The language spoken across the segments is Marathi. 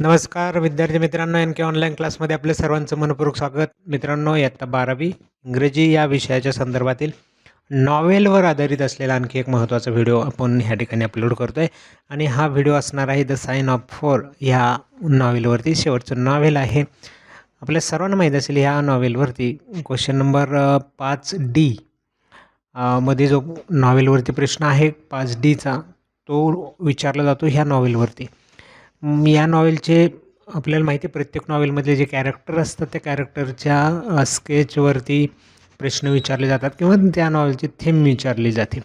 नमस्कार विद्यार्थी मित्रांनो एन के ऑनलाईन क्लासमध्ये आपले सर्वांचं मनपूर्वक स्वागत. मित्रांनो इयत्ता बारावी इंग्रजी या विषयाच्या संदर्भातील नॉवेलवर आधारित असलेला आणखी एक महत्त्वाचा व्हिडिओ आपण ह्या ठिकाणी अपलोड करतो आहे आणि हा व्हिडिओ असणार आहे द साईन ऑफ फोर ह्या नॉवेलवरती. शेवटचं नॉवेल आहे. आपल्या सर्वांना माहीत असेल ह्या नॉवेलवरती क्वेश्चन नंबर पाच डी मध्ये जो नॉवेलवरती प्रश्न आहे पाच डीचा तो विचारला जातो ह्या नॉवेलवरती. या नॉवेलचे आपल्याला माहिती आहे प्रत्येक नॉवेलमधले जे कॅरेक्टर असतात त्या कॅरेक्टरच्या स्केचवरती प्रश्न विचारले जातात किंवा त्या नॉवेलची थीम विचारली जाते.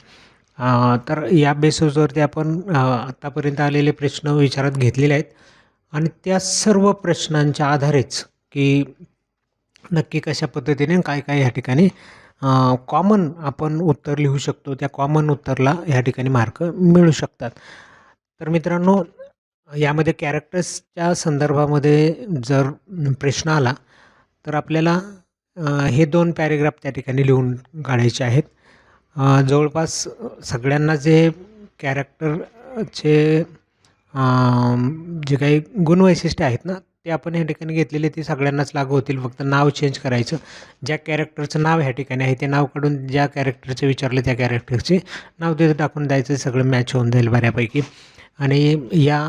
तर या बेसिसवरती आपण आत्तापर्यंत आलेले प्रश्न विचारात घेतलेले आहेत. आणि त्या सर्व प्रश्नांच्या आधारेच की नक्की कशा पद्धतीने काय काय ह्या ठिकाणी कॉमन आपण उत्तर लिहू शकतो. त्या कॉमन उत्तरला ह्या ठिकाणी मार्क मिळू शकतात. तर मित्रांनो यामध्ये कॅरेक्टर्सच्या संदर्भामध्ये जर प्रश्न आला तर आपल्याला हे दोन पॅरेग्राफ त्या ठिकाणी लिहून काढायचे आहेत. जवळपास सगळ्यांना जे कॅरेक्टरचे जे काही गुणवैशिष्ट्य आहेत ना ते आपण ह्या ठिकाणी घेतलेले ते सगळ्यांनाच लागू होतील. फक्त नाव चेंज करायचं. ज्या कॅरेक्टरचं नाव ह्या ठिकाणी आहे ते नाव काढून ज्या कॅरेक्टरचे विचारले त्या कॅरेक्टरचे नाव तिथं टाकून द्यायचं सगळं मॅच होऊन जाईल बऱ्यापैकी. आणि या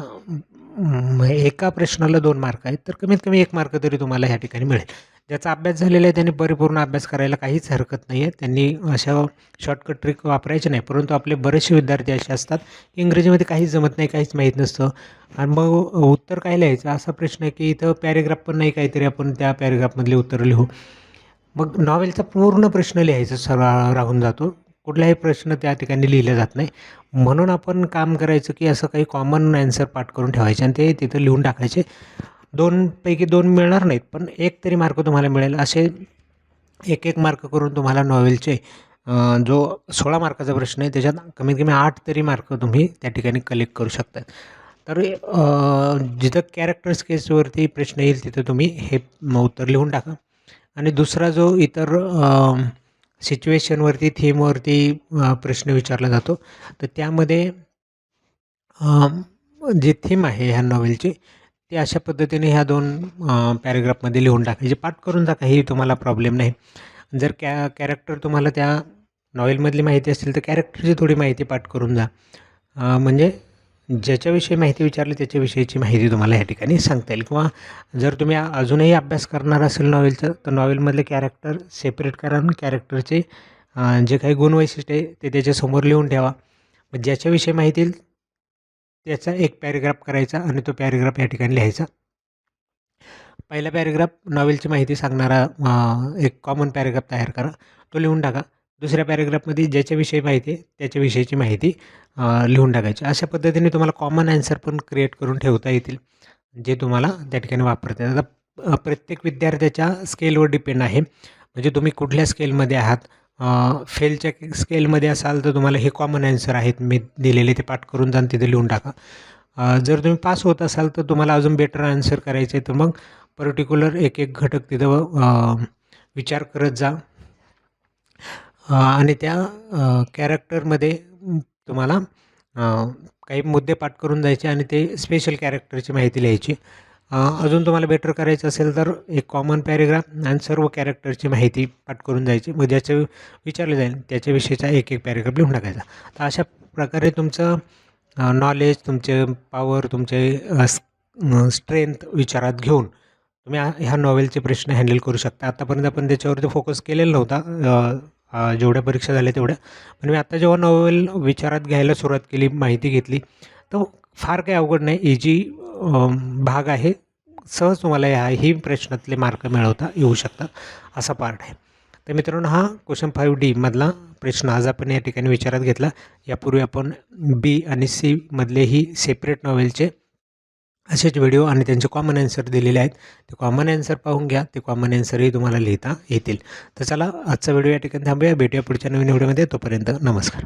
एका प्रश्नाला दोन मार्क आहेत तर कमीत कमी एक मार्क तरी तुम्हाला ह्या ठिकाणी मिळेल. ज्याचा अभ्यास झालेला आहे त्यांनी परिपूर्ण अभ्यास करायला काहीच हरकत नाही आहे. त्यांनी अशा शॉर्टकट ट्रिक वापरायचे नाही परंतु आपले बरेचसे विद्यार्थी असे असतात की इंग्रजीमध्ये काहीच जमत नाही काहीच माहीत नसतं. आणि मग उत्तर काय लिहायचं? असा प्रश्न आहे की इथं पॅरेग्राफ पण नाही काहीतरी आपण त्या पॅरेग्राफमधले उत्तर लिहू. मग नॉवेलचा पूर्ण प्रश्न लिहायचा सरळ राहून जातो. कुठलाही प्रश्न त्या ठिकाणी लिहिला जात नाही. म्हणून आपण काम करायचं की असं काही कॉमन ॲन्सर पाठ करून ठेवायचे आणि ते तिथं लिहून टाकायचे. दोनपैकी दोन मिळणार नाहीत पण एक तरी मार्क तुम्हाला मिळेल. असे एक एक मार्क करून तुम्हाला नॉवेलचे जो सोळा मार्काचा प्रश्न आहे त्याच्यात कमीत कमी आठ तरी मार्क तुम्ही त्या ठिकाणी कलेक्ट करू शकता. तर जिथं कॅरेक्टर स्केचवरती प्रश्न येईल तिथं तुम्ही हे उत्तर लिहून टाका. आणि दुसरा जो इतर सिच्युएशनवरती थीमवरती प्रश्न विचारला जातो. तर त्यामध्ये जी थीम आहे ह्या नॉवेलची ती अशा पद्धतीने ह्या दोन पॅरेग्राफमध्ये लिहून टाकायची. पाठ करून जा काही तुम्हाला प्रॉब्लेम नाही. जर कॅ कॅरेक्टर तुम्हाला त्या नॉवेलमधली माहिती असेल तर कॅरेक्टरची थोडी माहिती पाठ करून जा. म्हणजे ज्याच्याविषयी माहिती विचारली त्याच्याविषयीची माहिती तुम्हाला या ठिकाणी सांगता येईल. किंवा जर तुम्ही अजूनही अभ्यास करणार असेल नॉवेलचं तर नॉवेलमधले कॅरेक्टर सेपरेट करा आणि कॅरेक्टरचे जे काही गुणवैशिष्ट्य आहे ते त्याच्यासमोर लिहून ठेवा. मग ज्याच्याविषयी माहिती येईल त्याचा एक पॅरेग्राफ करायचा आणि तो पॅरेग्राफ या ठिकाणी लिहायचा. पहिला पॅरेग्राफ नॉवेलची माहिती सांगणारा एक कॉमन पॅरेग्राफ तयार करा. तो लिहून टाका. दुसऱ्या पॅरेग्राफमध्ये ज्याच्याविषयी माहिती आहे त्याच्याविषयीची माहिती लिहून टाकायची. अशा पद्धतीने तुम्हाला कॉमन ॲन्सर पण क्रिएट करून ठेवता येतील जे तुम्हाला त्या ठिकाणी वापरता येतात. आता प्रत्येक विद्यार्थ्याच्या स्केलवर डिपेंड आहे. म्हणजे तुम्ही कुठल्या स्केलमध्ये आहात? फेलच्या स्केलमध्ये असाल तर तुम्हाला हे कॉमन ॲन्सर आहेत. मी दिलेले ते पाठ करून जाऊन तिथे लिहून टाका. जर तुम्ही पास होत असाल तर तुम्हाला अजून बेटर आन्सर करायचे तर मग पर्टिक्युलर एक एक घटक तिथं विचार करत जा. आणि त्या कॅरेक्टरमध्ये तुम्हाला काही मुद्दे पाठ करून जायचे आणि ते स्पेशल कॅरेक्टरची माहिती लिहायची. अजून तुम्हाला बेटर करायचं असेल तर एक कॉमन पॅरेग्राफ आणि सर्व कॅरेक्टरची माहिती पाठ करून जायची. मग ज्याचं विचारलं जाईल त्याच्याविषयीचा एक एक पॅरेग्राफ लिहून टाकायचा. तर अशा प्रकारे तुमचं नॉलेज तुमचे पॉवर तुमचे स्ट्रेंथ विचारात घेऊन तुम्ही ह्या नॉवेलचे प्रश्न हँडल करू शकता. आतापर्यंत आपण त्याच्यावरती फोकस केलेला नव्हता. जेवढ्या परीक्षा झाल्या तेवढ्या. पण मी आत्ता जेव्हा नॉवेल विचारात घ्यायला सुरुवात केली माहिती घेतली तर फार काही अवघड नाही. इजी भाग आहे सहज तुम्हाला ह्याही प्रश्नातले मार्क मिळवता येऊ शकतात असा पार्ट आहे. तर मित्रांनो हा क्वेश्चन फाईव्ह डी मधला प्रश्न आज आपण या ठिकाणी विचारात घेतला. यापूर्वी आपण बी आणि सीमधलेही सेपरेट नॉवेलचे असेच व्हिडिओ आणि त्यांचे कॉमन ॲन्सर दिलेले आहेत. ते कॉमन ॲन्सर पाहून घ्या. ते कॉमन ॲन्सरही तुम्हाला लिहिता येतील. तर चला आजचा व्हिडिओ या ठिकाणी थांबूया. भेटूया पुढच्या नवीन व्हिडिओमध्ये तोपर्यंत नमस्कार.